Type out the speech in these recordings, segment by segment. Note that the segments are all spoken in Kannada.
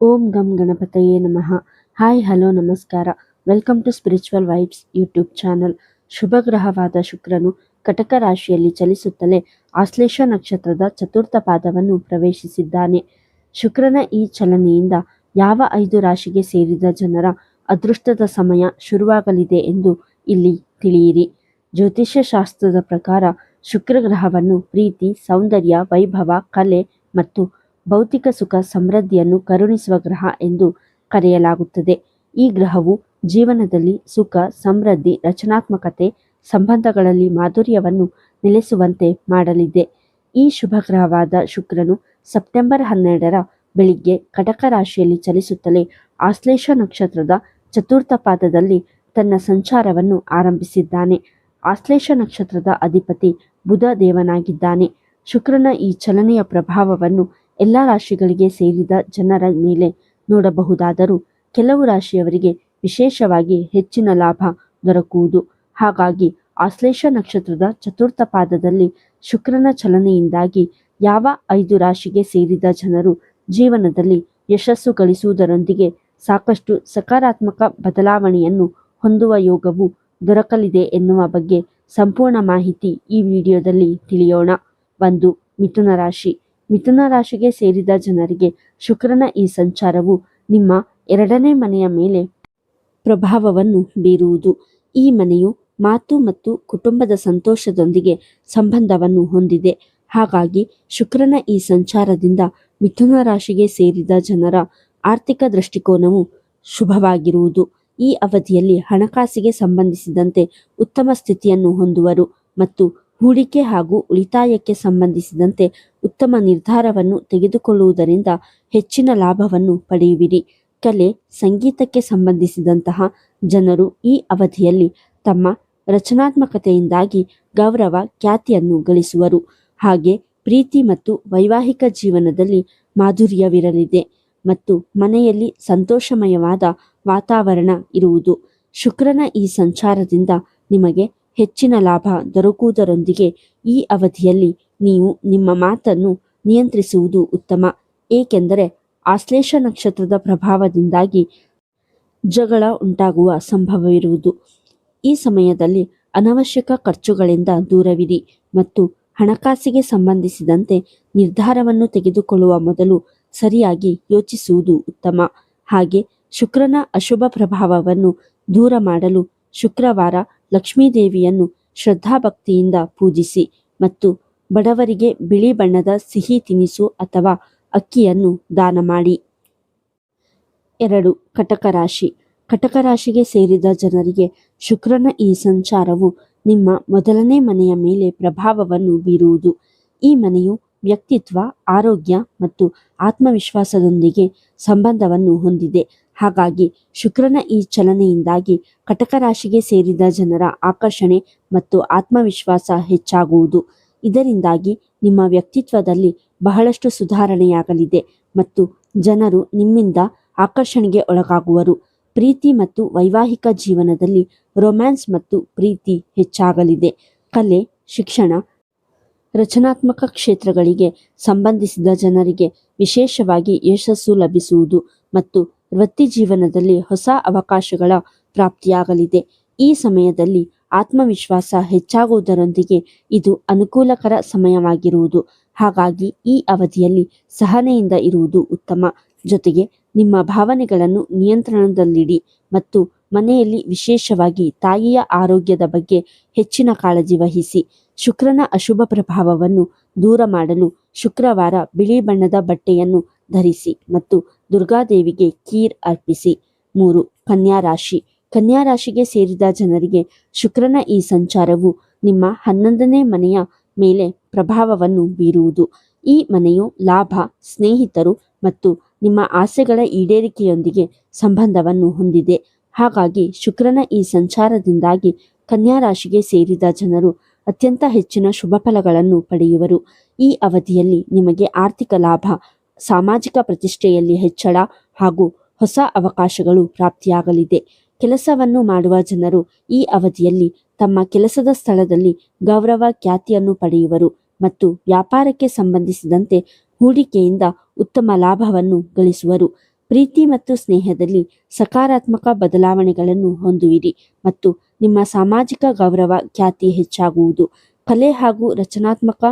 ಓಂ ಗಂ ಗಣಪತಯೇ ನಮಃ. ಹಾಯ್, ಹಲೋ, ನಮಸ್ಕಾರ. Welcome to spiritual vibes YouTube channel. ಶುಭ ಗ್ರಹವಾದ ಶುಕ್ರನು ಕಟಕ ರಾಶಿಯಲ್ಲಿ ಚಲಿಸುತ್ತಲೇ ಆಶ್ಲೇಷ ನಕ್ಷತ್ರದ ಚತುರ್ಥ ಪಾದವನ್ನು ಪ್ರವೇಶಿಸಿದ್ದಾನೆ. ಶುಕ್ರನ ಈ ಚಲನೆಯಿಂದ ಯಾವ ಐದು ರಾಶಿಗೆ ಸೇರಿದ ಜನರ ಅದೃಷ್ಟದ ಸಮಯ ಶುರುವಾಗಲಿದೆ ಎಂದು ಇಲ್ಲಿ ತಿಳಿಯಿರಿ. ಜ್ಯೋತಿಷ್ಯ ಶಾಸ್ತ್ರದ ಪ್ರಕಾರ ಶುಕ್ರ ಗ್ರಹವನ್ನು ಪ್ರೀತಿ, ಸೌಂದರ್ಯ, ವೈಭವ, ಕಲೆ ಮತ್ತು ಭೌತಿಕ ಸುಖ ಸಮೃದ್ಧಿಯನ್ನು ಕರುಣಿಸುವ ಗ್ರಹ ಎಂದು ಕರೆಯಲಾಗುತ್ತದೆ. ಈ ಗ್ರಹವು ಜೀವನದಲ್ಲಿ ಸುಖ, ಸಮೃದ್ಧಿ, ರಚನಾತ್ಮಕತೆ, ಸಂಬಂಧಗಳಲ್ಲಿ ಮಾಧುರ್ಯವನ್ನು ನೆಲೆಸುವಂತೆ ಮಾಡಲಿದೆ. ಈ ಶುಭ ಗ್ರಹವಾದ ಶುಕ್ರನು ಸೆಪ್ಟೆಂಬರ್ ಹನ್ನೆರಡರ ಬೆಳಿಗ್ಗೆ ಕಟಕ ರಾಶಿಯಲ್ಲಿ ಚಲಿಸುತ್ತಲೇ ಆಶ್ಲೇಷ ನಕ್ಷತ್ರದ ಚತುರ್ಥ ಪಾದದಲ್ಲಿ ತನ್ನ ಸಂಚಾರವನ್ನು ಆರಂಭಿಸಿದ್ದಾನೆ. ಆಶ್ಲೇಷ ನಕ್ಷತ್ರದ ಅಧಿಪತಿ ಬುಧ ದೇವನಾಗಿದ್ದಾನೆ. ಶುಕ್ರನ ಈ ಚಲನೆಯ ಪ್ರಭಾವವನ್ನು ಎಲ್ಲ ರಾಶಿಗಳಿಗೆ ಸೇರಿದ ಜನರ ಮೇಲೆ ನೋಡಬಹುದಾದರೂ ಕೆಲವು ರಾಶಿಯವರಿಗೆ ವಿಶೇಷವಾಗಿ ಹೆಚ್ಚಿನ ಲಾಭ ದೊರಕುವುದು. ಹಾಗಾಗಿ ಆಶ್ಲೇಷ ನಕ್ಷತ್ರದ ಚತುರ್ಥ ಪಾದದಲ್ಲಿ ಶುಕ್ರನ ಚಲನೆಯಿಂದಾಗಿ ಯಾವ ಐದು ರಾಶಿಗೆ ಸೇರಿದ ಜನರು ಜೀವನದಲ್ಲಿ ಯಶಸ್ಸು ಗಳಿಸುವುದರೊಂದಿಗೆ ಸಾಕಷ್ಟು ಸಕಾರಾತ್ಮಕ ಬದಲಾವಣೆಯನ್ನು ಹೊಂದುವ ಯೋಗವು ದೊರಕಲಿದೆ ಎನ್ನುವ ಬಗ್ಗೆ ಸಂಪೂರ್ಣ ಮಾಹಿತಿ ಈ ವಿಡಿಯೋದಲ್ಲಿ ತಿಳಿಯೋಣ. ಒಂದು ಮಿಥುನ ರಾಶಿ. ಮಿಥುನ ರಾಶಿಗೆ ಸೇರಿದ ಜನರಿಗೆ ಶುಕ್ರನ ಈ ಸಂಚಾರವು ನಿಮ್ಮ ಎರಡನೇ ಮನೆಯ ಮೇಲೆ ಪ್ರಭಾವವನ್ನು ಬೀರುವುದು. ಈ ಮನೆಯು ಮಾತು ಮತ್ತು ಕುಟುಂಬದ ಸಂತೋಷದೊಂದಿಗೆ ಸಂಬಂಧವನ್ನು ಹೊಂದಿದೆ. ಹಾಗಾಗಿ ಶುಕ್ರನ ಈ ಸಂಚಾರದಿಂದ ಮಿಥುನ ರಾಶಿಗೆ ಸೇರಿದ ಜನರ ಆರ್ಥಿಕ ದೃಷ್ಟಿಕೋನವು ಶುಭವಾಗಿರುವುದು. ಈ ಅವಧಿಯಲ್ಲಿ ಹಣಕಾಸಿಗೆ ಸಂಬಂಧಿಸಿದಂತೆ ಉತ್ತಮ ಸ್ಥಿತಿಯನ್ನು ಹೊಂದುವರು ಮತ್ತು ಹೂಡಿಕೆ ಹಾಗೂ ಉಳಿತಾಯಕ್ಕೆ ಸಂಬಂಧಿಸಿದಂತೆ ಉತ್ತಮ ನಿರ್ಧಾರವನ್ನು ತೆಗೆದುಕೊಳ್ಳುವುದರಿಂದ ಹೆಚ್ಚಿನ ಲಾಭವನ್ನು ಪಡೆಯುವಿರಿ. ಕಲೆ ಸಂಗೀತಕ್ಕೆ ಸಂಬಂಧಿಸಿದಂತಹ ಜನರು ಈ ಅವಧಿಯಲ್ಲಿ ತಮ್ಮ ರಚನಾತ್ಮಕತೆಯಿಂದಾಗಿ ಗೌರವ, ಖ್ಯಾತಿಯನ್ನು ಗಳಿಸುವರು. ಹಾಗೆ ಪ್ರೀತಿ ಮತ್ತು ವೈವಾಹಿಕ ಜೀವನದಲ್ಲಿ ಮಾಧುರ್ಯವಿರಲಿದೆ ಮತ್ತು ಮನೆಯಲ್ಲಿ ಸಂತೋಷಮಯವಾದ ವಾತಾವರಣ ಇರುವುದು. ಶುಕ್ರನ ಈ ಸಂಚಾರದಿಂದ ನಿಮಗೆ ಹೆಚ್ಚಿನ ಲಾಭ ದೊರಕುವುದರೊಂದಿಗೆ ಈ ಅವಧಿಯಲ್ಲಿ ನೀವು ನಿಮ್ಮ ಮಾತನ್ನು ನಿಯಂತ್ರಿಸುವುದು ಉತ್ತಮ. ಏಕೆಂದರೆ ಆಶ್ಲೇಷ ನಕ್ಷತ್ರದ ಪ್ರಭಾವದಿಂದಾಗಿ ಜಗಳ ಉಂಟಾಗುವ ಸಂಭವವಿರುವುದು. ಈ ಸಮಯದಲ್ಲಿ ಅನವಶ್ಯಕ ಖರ್ಚುಗಳಿಂದ ದೂರವಿರಿ ಮತ್ತು ಹಣಕಾಸಿಗೆ ಸಂಬಂಧಿಸಿದಂತೆ ನಿರ್ಧಾರವನ್ನು ತೆಗೆದುಕೊಳ್ಳುವ ಮೊದಲು ಸರಿಯಾಗಿ ಯೋಚಿಸುವುದು ಉತ್ತಮ. ಹಾಗೆ ಶುಕ್ರನ ಅಶುಭ ಪ್ರಭಾವವನ್ನು ದೂರ ಮಾಡಲು ಶುಕ್ರವಾರ ಲಕ್ಷ್ಮೀದೇವಿಯನ್ನು ಶ್ರದ್ಧಾಭಕ್ತಿಯಿಂದ ಪೂಜಿಸಿ ಮತ್ತು ಬಡವರಿಗೆ ಬಿಳಿ ಬಣ್ಣದ ಸಿಹಿ ತಿನಿಸು ಅಥವಾ ಅಕ್ಕಿಯನ್ನು ದಾನ ಮಾಡಿ. ಎರಡು ಕಟಕ ರಾಶಿ ಕಟಕ ರಾಶಿಗೆ ಸೇರಿದ ಜನರಿಗೆ ಶುಕ್ರನ ಈ ಸಂಚಾರವು ನಿಮ್ಮ ಮೊದಲನೇ ಮನೆಯ ಮೇಲೆ ಪ್ರಭಾವವನ್ನು ಬೀರುವುದು. ಈ ಮನೆಯು ವ್ಯಕ್ತಿತ್ವ, ಆರೋಗ್ಯ ಮತ್ತು ಆತ್ಮವಿಶ್ವಾಸದೊಂದಿಗೆ ಸಂಬಂಧವನ್ನು ಹೊಂದಿದೆ. ಹಾಗಾಗಿ ಶುಕ್ರನ ಈ ಚಲನೆಯಿಂದಾಗಿ ಕಟಕ ರಾಶಿಗೆ ಸೇರಿದ ಜನರ ಆಕರ್ಷಣೆ ಮತ್ತು ಆತ್ಮವಿಶ್ವಾಸ ಹೆಚ್ಚಾಗುವುದು. ಇದರಿಂದಾಗಿ ನಿಮ್ಮ ವ್ಯಕ್ತಿತ್ವದಲ್ಲಿ ಬಹಳಷ್ಟು ಸುಧಾರಣೆಯಾಗಲಿದೆ ಮತ್ತು ಜನರು ನಿಮ್ಮಿಂದ ಆಕರ್ಷಣೆಗೆ ಒಳಗಾಗುವರು. ಪ್ರೀತಿ ಮತ್ತು ವೈವಾಹಿಕ ಜೀವನದಲ್ಲಿ ರೊಮ್ಯಾನ್ಸ್ ಮತ್ತು ಪ್ರೀತಿ ಹೆಚ್ಚಾಗಲಿದೆ. ಕಲೆ, ಶಿಕ್ಷಣ, ರಚನಾತ್ಮಕ ಕ್ಷೇತ್ರಗಳಿಗೆ ಸಂಬಂಧಿಸಿದ ಜನರಿಗೆ ವಿಶೇಷವಾಗಿ ಯಶಸ್ಸು ಲಭಿಸುವುದು ಮತ್ತು ವೃತ್ತಿ ಜೀವನದಲ್ಲಿ ಹೊಸ ಅವಕಾಶಗಳ ಪ್ರಾಪ್ತಿಯಾಗಲಿದೆ. ಈ ಸಮಯದಲ್ಲಿ ಆತ್ಮವಿಶ್ವಾಸ ಹೆಚ್ಚಾಗುವುದರೊಂದಿಗೆ ಇದು ಅನುಕೂಲಕರ ಸಮಯವಾಗಿರುವುದು. ಹಾಗಾಗಿ ಈ ಅವಧಿಯಲ್ಲಿ ಸಹನೆಯಿಂದ ಇರುವುದು ಉತ್ತಮ. ಜೊತೆಗೆ ನಿಮ್ಮ ಭಾವನೆಗಳನ್ನು ನಿಯಂತ್ರಣದಲ್ಲಿಡಿ ಮತ್ತು ಮನೆಯಲ್ಲಿ ವಿಶೇಷವಾಗಿ ತಾಯಿಯ ಆರೋಗ್ಯದ ಬಗ್ಗೆ ಹೆಚ್ಚಿನ ಕಾಳಜಿ ವಹಿಸಿ. ಶುಕ್ರನ ಅಶುಭ ಪ್ರಭಾವವನ್ನು ದೂರ ಮಾಡಲು ಶುಕ್ರವಾರ ಬಿಳಿ ಬಣ್ಣದ ಬಟ್ಟೆಯನ್ನು ಧರಿಸಿ ಮತ್ತು ದುರ್ಗಾದೇವಿಗೆ ಕೀರ್ ಅರ್ಪಿಸಿ. ಮೂರು ಕನ್ಯಾ ರಾಶಿ ಕನ್ಯಾ ರಾಶಿಗೆ ಸೇರಿದ ಜನರಿಗೆ ಶುಕ್ರನ ಈ ಸಂಚಾರವು ನಿಮ್ಮ ಹನ್ನೊಂದನೇ ಮನೆಯ ಮೇಲೆ ಪ್ರಭಾವವನ್ನು ಬೀರುವುದು. ಈ ಮನೆಯು ಲಾಭ, ಸ್ನೇಹಿತರು ಮತ್ತು ನಿಮ್ಮ ಆಸೆಗಳ ಈಡೇರಿಕೆಯೊಂದಿಗೆ ಸಂಬಂಧವನ್ನು ಹೊಂದಿದೆ. ಹಾಗಾಗಿ ಶುಕ್ರನ ಈ ಸಂಚಾರದಿಂದಾಗಿ ಕನ್ಯಾ ರಾಶಿಗೆ ಸೇರಿದ ಜನರು ಅತ್ಯಂತ ಹೆಚ್ಚಿನ ಶುಭ ಫಲಗಳನ್ನು ಪಡೆಯುವರು. ಈ ಅವಧಿಯಲ್ಲಿ ನಿಮಗೆ ಆರ್ಥಿಕ ಲಾಭ ಸಾಮಾಜಿಕ ಪ್ರತಿಷ್ಠೆಯಲ್ಲಿ ಹೆಚ್ಚಳ ಹಾಗೂ ಹೊಸ ಅವಕಾಶಗಳು ಪ್ರಾಪ್ತಿಯಾಗಲಿದೆ. ಕೆಲಸವನ್ನು ಮಾಡುವ ಜನರು ಈ ಅವಧಿಯಲ್ಲಿ ತಮ್ಮ ಕೆಲಸದ ಸ್ಥಳದಲ್ಲಿ ಗೌರವ ಖ್ಯಾತಿಯನ್ನು ಪಡೆಯುವರು ಮತ್ತು ವ್ಯಾಪಾರಕ್ಕೆ ಸಂಬಂಧಿಸಿದಂತೆ ಹೂಡಿಕೆಯಿಂದ ಉತ್ತಮ ಲಾಭವನ್ನು ಗಳಿಸುವರು. ಪ್ರೀತಿ ಮತ್ತು ಸ್ನೇಹದಲ್ಲಿ ಸಕಾರಾತ್ಮಕ ಬದಲಾವಣೆಗಳನ್ನು ಹೊಂದುವಿರಿ ಮತ್ತು ನಿಮ್ಮ ಸಾಮಾಜಿಕ ಗೌರವ ಖ್ಯಾತಿ ಹೆಚ್ಚಾಗುವುದು. ಕಲೆ ಹಾಗೂ ರಚನಾತ್ಮಕ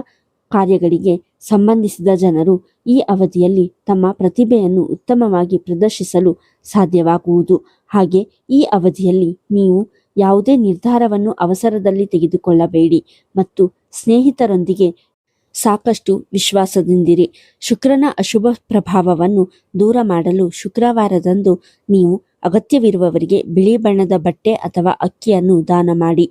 ಕಾರ್ಯಗಳಿಗೆ ಸಂಬಂಧಿಸಿದ ಜನರು ಈ ಅವಧಿಯಲ್ಲಿ ತಮ್ಮ ಪ್ರತಿಭೆಯನ್ನು ಉತ್ತಮವಾಗಿ ಪ್ರದರ್ಶಿಸಲು ಸಾಧ್ಯವಾಗುವುದು. ಹಾಗೆ ಈ ಅವಧಿಯಲ್ಲಿ ನೀವು ಯಾವುದೇ ನಿರ್ಧಾರವನ್ನು ಅವಸರದಲ್ಲಿ ತೆಗೆದುಕೊಳ್ಳಬೇಡಿ ಮತ್ತು ಸ್ನೇಹಿತರೊಂದಿಗೆ ಸಾಕಷ್ಟು ವಿಶ್ವಾಸದಿಂದಿರಿ. ಶುಕ್ರನ ಅಶುಭ ಪ್ರಭಾವವನ್ನು ದೂರ ಮಾಡಲು ಶುಕ್ರವಾರದಂದು ನೀವು ಅಗತ್ಯವಿರುವವರಿಗೆ ಬಿಳಿ ಬಣ್ಣದ ಬಟ್ಟೆ ಅಥವಾ ಅಕ್ಕಿಯನ್ನು ದಾನ ಮಾಡಿ.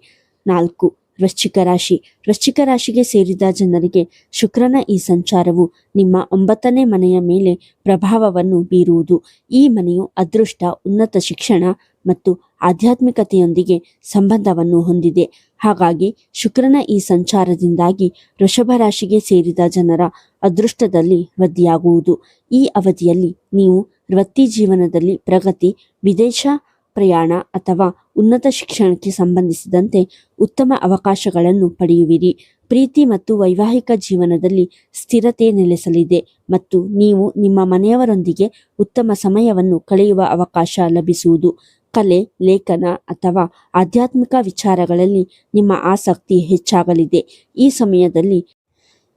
ನಾಲ್ಕು ವೃಶ್ಚಿಕ ರಾಶಿ. ವೃಶ್ಚಿಕ ರಾಶಿಗೆ ಸೇರಿದ ಜನರಿಗೆ ಶುಕ್ರನ ಈ ಸಂಚಾರವು ನಿಮ್ಮ ಒಂಬತ್ತನೇ ಮನೆಯ ಮೇಲೆ ಪ್ರಭಾವವನ್ನು ಬೀರುವುದು. ಈ ಮನೆಯು ಅದೃಷ್ಟ, ಉನ್ನತ ಶಿಕ್ಷಣ ಮತ್ತು ಆಧ್ಯಾತ್ಮಿಕತೆಯೊಂದಿಗೆ ಸಂಬಂಧವನ್ನು ಹೊಂದಿದೆ. ಹಾಗಾಗಿ ಶುಕ್ರನ ಈ ಸಂಚಾರದಿಂದಾಗಿ ವೃಷಭ ರಾಶಿಗೆ ಸೇರಿದ ಜನರ ಅದೃಷ್ಟದಲ್ಲಿ ವೃದ್ಧಿಯಾಗುವುದು. ಈ ಅವಧಿಯಲ್ಲಿ ನೀವು ವೃತ್ತಿ ಜೀವನದಲ್ಲಿ ಪ್ರಗತಿ, ವಿದೇಶ ಪ್ರಯಾಣ ಅಥವಾ ಉನ್ನತ ಶಿಕ್ಷಣಕ್ಕೆ ಸಂಬಂಧಿಸಿದಂತೆ ಉತ್ತಮ ಅವಕಾಶಗಳನ್ನು ಪಡೆಯುವಿರಿ. ಪ್ರೀತಿ ಮತ್ತು ವೈವಾಹಿಕ ಜೀವನದಲ್ಲಿ ಸ್ಥಿರತೆ ನೆಲೆಸಲಿದೆ ಮತ್ತು ನೀವು ನಿಮ್ಮ ಮನೆಯವರೊಂದಿಗೆ ಉತ್ತಮ ಸಮಯವನ್ನು ಕಳೆಯುವ ಅವಕಾಶ ಲಭಿಸುವುದು. ಕಲೆ, ಲೇಖನ ಅಥವಾ ಆಧ್ಯಾತ್ಮಿಕ ವಿಚಾರಗಳಲ್ಲಿ ನಿಮ್ಮ ಆಸಕ್ತಿ ಹೆಚ್ಚಾಗಲಿದೆ. ಈ ಸಮಯದಲ್ಲಿ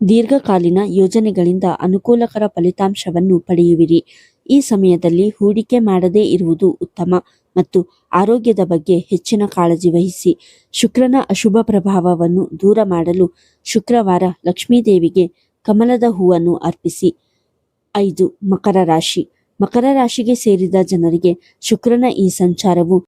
ದೀರ್ಘಕಾಲೀನ ಯೋಜನೆಗಳಿಂದ ಅನುಕೂಲಕರ ಫಲಿತಾಂಶವನ್ನು ಪಡೆಯುವಿರಿ. ಈ ಸಮಯದಲ್ಲಿ ಹೂಡಿಕೆ ಮಾಡದೇ ಇರುವುದು ಉತ್ತಮ. ಮತ್ತು ಆರೋಗ್ಯದ ಬಗ್ಗೆ ಹೆಚ್ಚಿನ ಕಾಳಜಿ ವಹಿಸಿ ಶುಕ್ರನ ಅಶುಭ ಪ್ರಭಾವವನ್ನು ದೂರ ಮಾಡಲು ಶುಕ್ರವಾರ ಲಕ್ಷ್ಮೀದೇವಿಗೆ ಕಮಲದ ಹೂವನ್ನು ಅರ್ಪಿಸಿ. ಐದು, ಮಕರ ರಾಶಿ. ಮಕರ ರಾಶಿಗೆ ಸೇರಿದ ಜನರಿಗೆ ಶುಕ್ರನ ಈ ಸಂಚಾರವು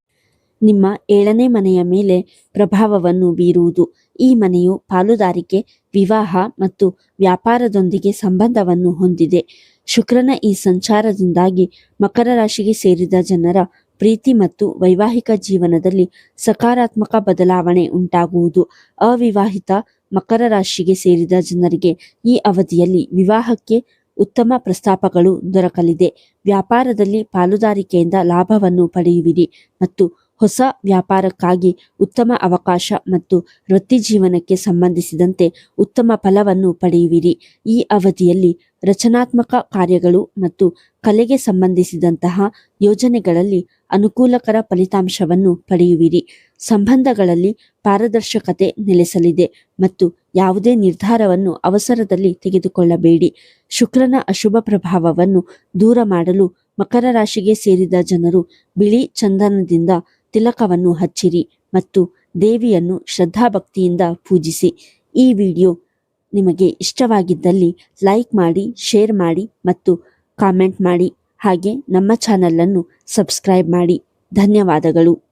ನಿಮ್ಮ ಏಳನೇ ಮನೆಯ ಮೇಲೆ ಪ್ರಭಾವವನ್ನು ಬೀರುವುದು. ಈ ಮನೆಯು ಪಾಲುದಾರಿಕೆ, ವಿವಾಹ ಮತ್ತು ವ್ಯಾಪಾರದೊಂದಿಗೆ ಸಂಬಂಧವನ್ನು ಹೊಂದಿದೆ. ಶುಕ್ರನ ಈ ಸಂಚಾರದಿಂದಾಗಿ ಮಕರ ರಾಶಿಗೆ ಸೇರಿದ ಜನರ ಪ್ರೀತಿ ಮತ್ತು ವೈವಾಹಿಕ ಜೀವನದಲ್ಲಿ ಸಕಾರಾತ್ಮಕ ಬದಲಾವಣೆ ಉಂಟಾಗುವುದು. ಅವಿವಾಹಿತ ಮಕರ ರಾಶಿಗೆ ಸೇರಿದ ಜನರಿಗೆ ಈ ಅವಧಿಯಲ್ಲಿ ವಿವಾಹಕ್ಕೆ ಉತ್ತಮ ಪ್ರಸ್ತಾಪಗಳು ದೊರಕಲಿದೆ. ವ್ಯಾಪಾರದಲ್ಲಿ ಪಾಲುದಾರಿಕೆಯಿಂದ ಲಾಭವನ್ನು ಪಡೆಯುವಿರಿ ಮತ್ತು ಹೊಸ ವ್ಯಾಪಾರಕ್ಕಾಗಿ ಉತ್ತಮ ಅವಕಾಶ ಮತ್ತು ವೃತ್ತಿ ಜೀವನಕ್ಕೆ ಸಂಬಂಧಿಸಿದಂತೆ ಉತ್ತಮ ಫಲವನ್ನು ಪಡೆಯುವಿರಿ. ಈ ಅವಧಿಯಲ್ಲಿ ರಚನಾತ್ಮಕ ಕಾರ್ಯಗಳು ಮತ್ತು ಕಲೆಗೆ ಸಂಬಂಧಿಸಿದಂತಹ ಯೋಜನೆಗಳಲ್ಲಿ ಅನುಕೂಲಕರ ಫಲಿತಾಂಶವನ್ನು ಪಡೆಯುವಿರಿ. ಸಂಬಂಧಗಳಲ್ಲಿ ಪಾರದರ್ಶಕತೆ ನೆಲೆಸಲಿದೆ ಮತ್ತು ಯಾವುದೇ ನಿರ್ಧಾರವನ್ನು ಅವಸರದಲ್ಲಿ ತೆಗೆದುಕೊಳ್ಳಬೇಡಿ. ಶುಕ್ರನ ಅಶುಭ ಪ್ರಭಾವವನ್ನು ದೂರ ಮಾಡಲು ಮಕರ ರಾಶಿಗೆ ಸೇರಿದ ಜನರು ಬಿಳಿ ಚಂದನದಿಂದ ತಿಲಕವನ್ನು ಹಚ್ಚಿರಿ ಮತ್ತು ದೇವಿಯನ್ನು ಶ್ರದ್ಧಾಭಕ್ತಿಯಿಂದ ಪೂಜಿಸಿ. ಈ ವಿಡಿಯೋ ನಿಮಗೆ ಇಷ್ಟವಾಗಿದ್ದಲ್ಲಿ ಲೈಕ್ ಮಾಡಿ, ಶೇರ್ ಮಾಡಿ ಮತ್ತು ಕಾಮೆಂಟ್ ಮಾಡಿ. ಹಾಗೆ ನಮ್ಮ ಚಾನಲನ್ನು ಸಬ್ಸ್ಕ್ರೈಬ್ ಮಾಡಿ. ಧನ್ಯವಾದಗಳು.